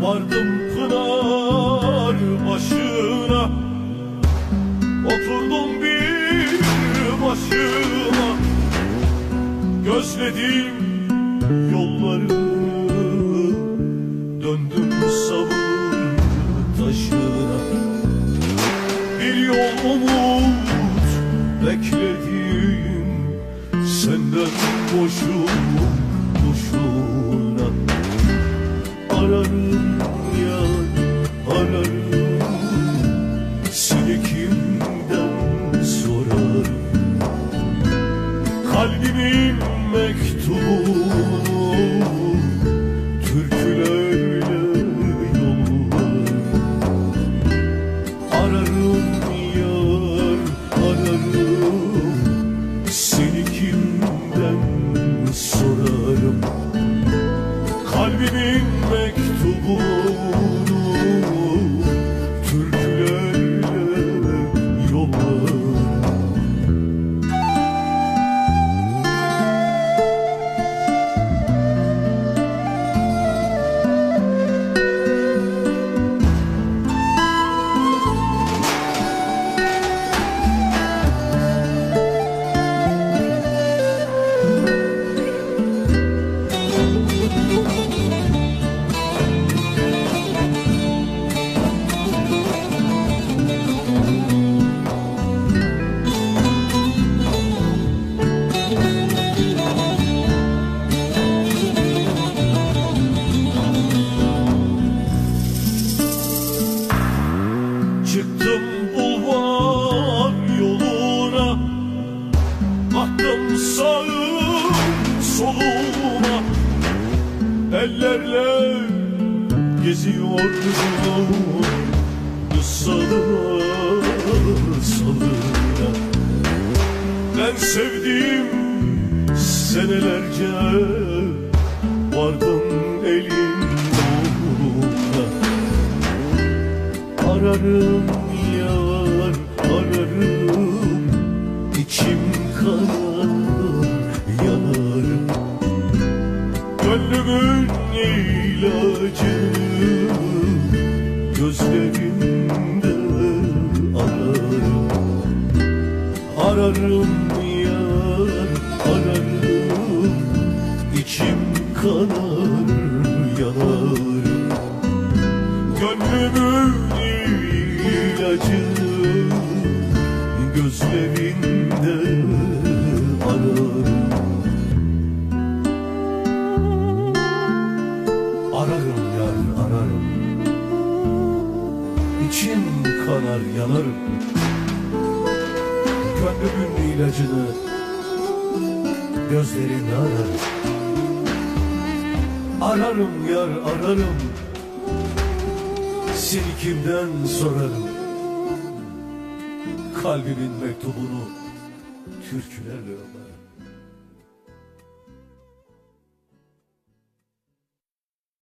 Vardım pınar başına. Oturdum bir başıma. Gözledim yolları. Döndüm sabır taşına. Bir yol umut beklediğim Senden boşum. Ararım ya ararım. Seni kimden sorarım? Kalbimin mektubunu Çıktım bulvar yoluna. Baktım sağım soluma. Ellerle geziyordum Salına salına Ben sevdim senelerce Vardım elin Ararım yar ararım. İçim kanar yanarım. Gönlümün ilacı. Gözlerimde ararım Ararım yar ararım. İçim kanar yanarım. Gönlümün ilacı Gözlerinde ararım. Ararım yar ararım. İçim kanar yanarım. Gönlümün ilacını Gözlerinde ararım. Ararım yar ararım seni kimden sorarım? Kalbimin mektubunu Türkülerle öper